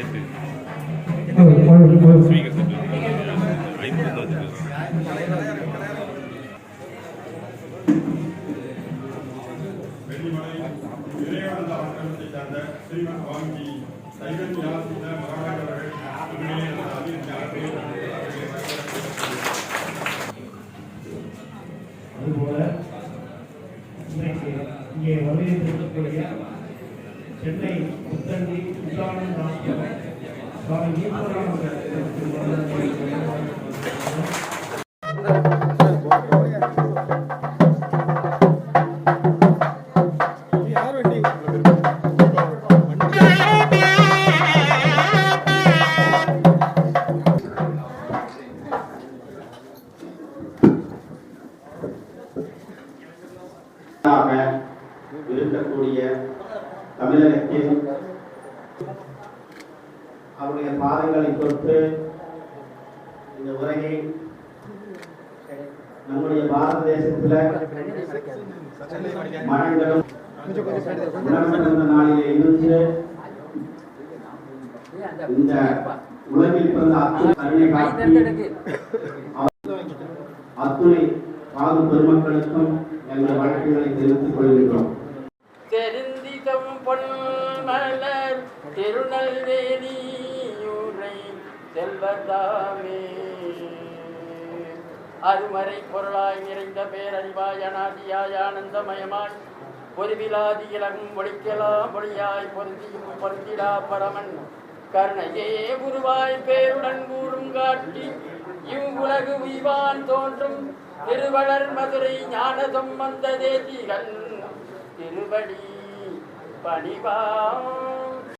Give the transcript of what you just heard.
Set speaker set தான் வாங்கி சைவன் யாசித்த உண்மையிலே அதுபோல இன்றைக்கு இங்கே வருகின்றிருக்கக்கூடிய சென்னை புத்தஞ்சி உதாரண ஆசிரியர் சுவாமி இருக்கக்கூடிய தமிழகத்தில் அவருடைய பாதங்களை தொட்டு இந்த உரையை நம்முடைய பாரத தேசத்துல மரங்களும் உணர்ந்த நாளிலே இருந்து இந்த உலகில் பிறந்த அத்துணை கருணை காட்டி அத்துணை பெருமக்களுக்கும் எங்கள் வழக்குகளை தெரிவித்துக் கொள்கின்றோம். திருநெல்வேலியூரை செல்வதாமே. அருமறை பொருளாய் நிறைந்த பேரறிவாய் அநாதியாய் ஆனந்தமயமாய் பொருவிலாதி இலகும் ஒழிக்கலாம் ஒளியாய் பொருந்தியும் பொருந்திடா பரமன். கருணையே உருவாய் பேருடன் கூறும் காட்டி இவ்வுலகு உய்வான் தோன்றும். திருவளர் மதுரை ஞானதம் வந்த தேசிகன் திருவடி பணிவாம்